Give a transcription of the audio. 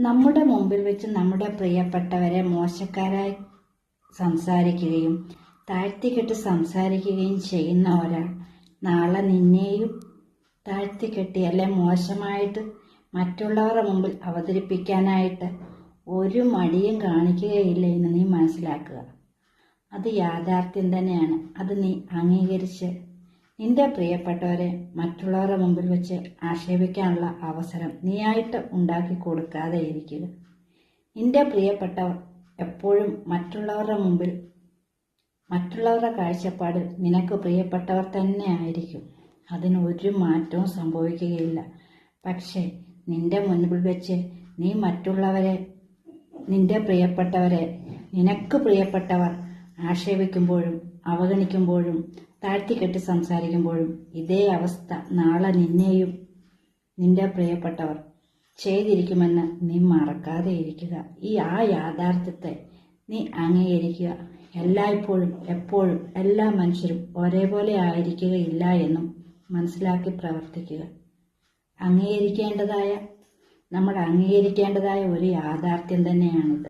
നമ്മുടെ മുമ്പിൽ വെച്ച് നമ്മുടെ പ്രിയപ്പെട്ടവരെ മോശക്കാരായി സംസാരിക്കുകയും താഴ്ത്തിക്കെട്ട് സംസാരിക്കുകയും ചെയ്യുന്ന ഒരാൾ നാളെ നിന്നെയും താഴ്ത്തിക്കെട്ടി അല്ലെ മോശമായിട്ട് മറ്റുള്ളവരുടെ മുമ്പിൽ അവതരിപ്പിക്കാനായിട്ട് ഒരു മടിയും കാണിക്കുകയില്ല എന്ന് നീ മനസ്സിലാക്കുക. അത് യാഥാർത്ഥ്യം തന്നെയാണ്. അത് നീ അംഗീകരിച്ച് നിന്റെ പ്രിയപ്പെട്ടവരെ മറ്റുള്ളവരുടെ മുമ്പിൽ വെച്ച് ആക്ഷേപിക്കാനുള്ള അവസരം നീയായിട്ട് ഉണ്ടാക്കി കൊടുക്കാതെ ഇരിക്കുക നിന്റെ പ്രിയപ്പെട്ടവർ എപ്പോഴും മറ്റുള്ളവരുടെ മുമ്പിൽ മറ്റുള്ളവരുടെ കാഴ്ചപ്പാടിൽ നിനക്ക് പ്രിയപ്പെട്ടവർ തന്നെ ആയിരിക്കും. അതിന് ഒരു മാറ്റവും സംഭവിക്കുകയില്ല. പക്ഷേ നിന്റെ മുൻപിൽ വെച്ച് നീ മറ്റുള്ളവരെ നിന്റെ പ്രിയപ്പെട്ടവരെ നിനക്ക് പ്രിയപ്പെട്ടവർ ആക്ഷേപിക്കുമ്പോഴും അവഗണിക്കുമ്പോഴും താഴ്ത്തിക്കെട്ടി സംസാരിക്കുമ്പോഴും ഇതേ അവസ്ഥ നാളെ നിന്നെയും നിന്റെ പ്രിയപ്പെട്ടവർ ചെയ്തിരിക്കുമെന്ന് നീ മറക്കാതെ ഇരിക്കുക. ഈ ആ യാഥാർത്ഥ്യത്തെ നീ അംഗീകരിക്കുക. എല്ലായ്പ്പോഴും എപ്പോഴും എല്ലാ മനുഷ്യരും ഒരേപോലെ ആയിരിക്കുകയില്ല എന്നും മനസ്സിലാക്കി പ്രവർത്തിക്കുക. അംഗീകരിക്കേണ്ടതായ നമ്മൾ അംഗീകരിക്കേണ്ടതായ ഒരു യാഥാർത്ഥ്യം തന്നെയാണിത്.